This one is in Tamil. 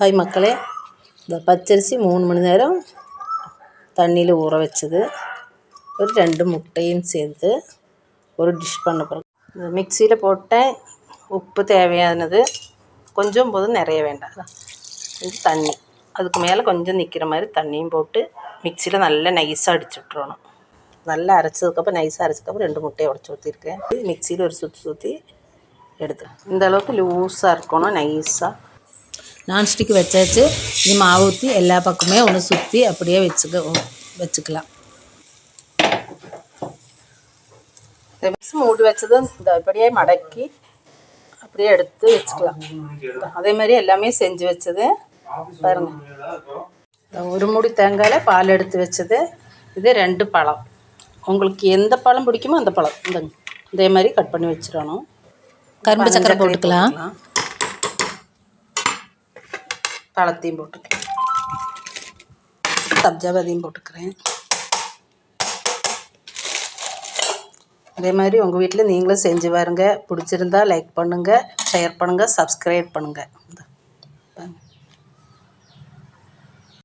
ஹாய் மக்களே இந்த பச்சரிசி மூணு மணி நேரம் தண்ணியில் ஊற வச்சது. ஒரு ரெண்டு முட்டையும் சேர்த்து ஒரு டிஷ் பண்ண போகிறோம் இந்த மிக்சியில் போட்டேன் உப்பு தேவையானது கொஞ்சம் போதும் நிறைய வேண்டாம். கொஞ்சம் தண்ணி. அதுக்கு மேலே கொஞ்சம் நிற்கிற மாதிரி தண்ணியும் போட்டு மிக்சியில் நல்லா நைஸாக அடிச்சு விட்றணும் நல்லா அரைச்சதுக்கப்புறம் நைஸாக அரைச்சதுக்கப்புறம் ரெண்டு முட்டையை உடச்சி ஊற்றிருக்கேன் மிக்சியில் ஒரு சுற்றி சுற்றி எடுத்து இந்த அளவுக்கு லூஸாக இருக்கணும். நைஸாக நான்ஸ்டிக் வச்சாச்சு. இது மாவு ஊற்றி எல்லா பக்கமே ஒன்று சுற்றி அப்படியே வச்சுக்க வச்சுக்கலாம். மூடி வச்சது இந்த அப்படியே மடக்கி அப்படியே எடுத்து வச்சுக்கலாம். அதே மாதிரி எல்லாமே செஞ்சு வச்சது. பாருங்க. இந்த ஒரு மூடி தேங்காயில் பால் எடுத்து வச்சது. இது ரெண்டு பழம். உங்களுக்கு எந்த பழம் பிடிக்குமோ அந்த பழம். இந்த இதே மாதிரி கட் பண்ணி வச்சிடணும். கரும்பு சக்கரை போட்டுக்கலாம். களத்தையும் போட்டுக்கிறேன். சப்ஜாவதியும் போட்டுக்கிறேன். அதே மாதிரி உங்கள் வீட்டில் நீங்களும் செஞ்சு பாருங்கள் பிடிச்சிருந்தா லைக் பண்ணுங்கள் ஷேர் பண்ணுங்கள் சப்ஸ்கிரைப் பண்ணுங்கள்